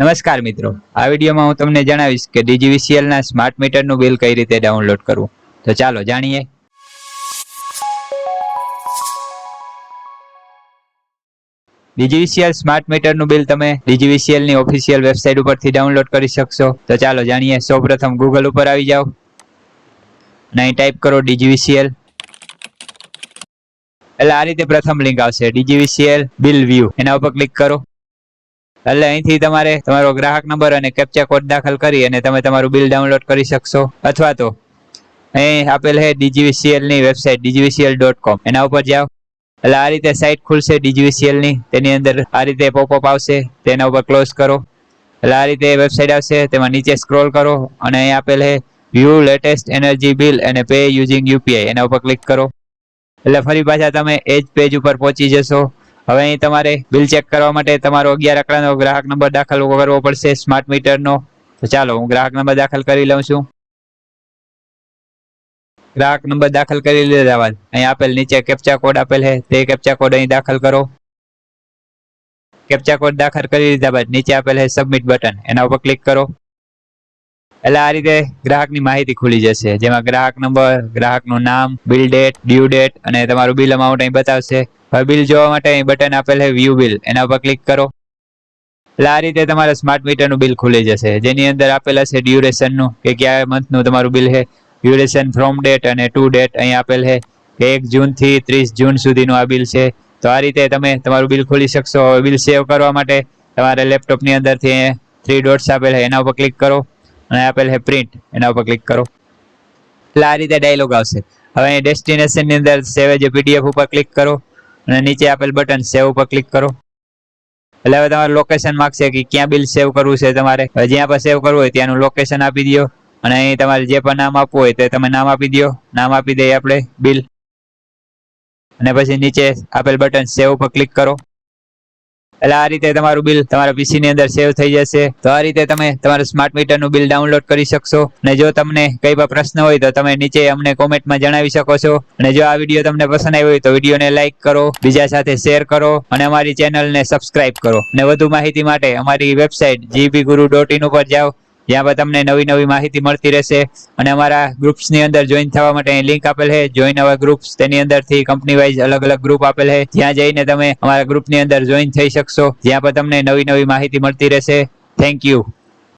નમસ્કાર મિત્રો. આ વિડીયોમાં હું તમને જણાવીશ કે ડીજીવીસીએલના સ્માર્ટ મીટરનું બિલ કઈ રીતે ડાઉનલોડ કરવું. તો ચાલો જાણીએ. ડીજીવીસીએલ સ્માર્ટ મીટરનું બિલ તમે ડીજીવીસીએલની ઓફિશિયલ વેબસાઇટ ઉપરથી ડાઉનલોડ કરી શકશો. તો ચાલો જાણીએ. સૌપ્રથમ ગૂગલ ઉપર આવી જાઓ. અને અહીં ટાઈપ કરો ડીજીવીસીએલ. એટલે આ રીતે પ્રથમ લિંક આવશે. DGVCL bill view. એના ઉપર ક્લિક કરો. એટલે અહીંથી તમારે તમારો ગ્રાહક નંબર અને કેપ્ચા કોડ દાખલ કરી અને તમે તમારું બિલ ડાઉનલોડ કરી શકશો. અથવા તો અહીં આપેલ છે વેબસાઇટ ડીજીવીસીએલ ડોટ કોમ એના ઉપર જાઓ. એટલે આ રીતે સાઇટ ખુલશે ડીજીવીસીએલની તેની અંદર આ રીતે પોપઅપ આવશે. તેના ઉપર ક્લોઝ કરો. એટલે આ રીતે વેબસાઇટ આવશે. તેમાં નીચે સ્ક્રોલ કરો અને અહીં આપેલ છે વ્યૂ લેટેસ્ટ એનર્જી બિલ અને પે યુઝિંગ યુપીઆઈ એના ઉપર ક્લિક કરો. એટલે ફરી પાછા તમે એ જ પેજ ઉપર પહોંચી જશો. હવે અહીં તમારે બિલ ચેક કરવા માટે તમારો અગિયાર આંકડાનો ગ્રાહક નંબર દાખલ કરવો પડશે સ્માર્ટ મીટરનો તો ચાલો, હું ગ્રાહક નંબર દાખલ કરી લઉં છું. ગ્રાહક નંબર દાખલ કરી લીધા બાદ અહીં આપેલ નીચે કેપ્ચા કોડ આપેલ છે, તે કેપ્ચા કોડ અહીં દાખલ કરો. કેપ્ચા કોડ દાખલ કરી લીધા બાદ નીચે આપેલ છે સબમિટ બટન એના ઉપર ક્લિક કરો. એટલે આ રીતે ગ્રાહકની માહિતી ખુલી જશે. જેમાં ગ્રાહક નંબર, ગ્રાહકનું નામ બિલ ડેટ ડ્યુ ડેટ અને તમારું બિલ અમાઉન્ટ અહીં બતાવશે. હવે બિલ જોવા માટે અહીં બટન આપેલ છે વ્યૂ બિલ એના ઉપર ક્લિક કરો. એટલે આ રીતે તમારા સ્માર્ટ મીટરનું બિલ ખુલી જશે. જેની અંદર આપેલ હશે ડ્યુરેશનનું કે કયા મંથનું તમારું બિલ છે. ડ્યુરેશન ફ્રોમ ડેટ અને ટુ ડેટ અહીં આપેલ છે. કે એક જૂનથી ત્રીસ જૂન સુધીનું આ બિલ છે. તો આ રીતે તમે તમારું બિલ ખોલી શકશો. હવે બિલ સેવ કરવા માટે તમારે લેપટોપની અંદરથી થ્રી ડોટ્સ આપેલ છે. એના ઉપર ક્લિક કરો. અને આપેલ છે પ્રિન્ટ એના ઉપર ક્લિક કરો. એટલે આ રીતે ડાયલોગ આવશે. હવે અહીં ડેસ્ટિનેશનની અંદર સેવ જે પીડીએફ ઉપર ક્લિક કરો અને નીચે આપેલ બટન સેવ ઉપર ક્લિક કરો. એટલે હવે તમારે લોકેશન માગશે કે ક્યાં બિલ સેવ કરવું છે તમારે. જ્યાં પર સેવ કરવું હોય ત્યાંનું લોકેશન આપી દો અને અહીં તમારે જે પણ નામ આપવું હોય તે તમે નામ આપી દો. નામ આપી દઈએ આપણે બિલ અને પછી નીચે આપેલ બટન સેવ ઉપર ક્લિક કરો. એટલે આ રીતે તમારું બિલ તમારા પીસી ની અંદર સેવ થઈ જશે. તો આ રીતે તમે તમારું સ્માર્ટ મીટરનું બિલ ડાઉનલોડ કરી શકશો. અને જો તમને કઈ પણ પ્રશ્ન હોય તો તમે નીચે અમને કોમેન્ટમાં જણાવી શકો છો. અને જો આ વીડિયો તમને પસંદ આવ્યો હોય તો વિડીયોને લાઇક કરો, બીજા સાથે શેર કરો અને અમારી ચેનલને સબસ્ક્રાઇબ કરો. અને વધુ માહિતી માટે અમારી વેબસાઇટ જીબીગુરુ ડોટ ઇન ઉપર જાઓ. જ્યાં પર તમને નવી નવી માહિતી મળતી રહેશે. અને અમારા ગ્રુપ્સની અંદર જોઈન થવા માટે લિંક આપેલ છે. જોઈન અવર ગ્રુપ્સ તેની અંદરથી કંપની વાઇઝ અલગ અલગ ગ્રુપ આપેલ છે. જ્યાં જઈને તમે અમારા ગ્રુપની અંદર જોઈન થઈ શકશો. જ્યાં પર તમને નવી નવી માહિતી મળતી રહેશે. Thank you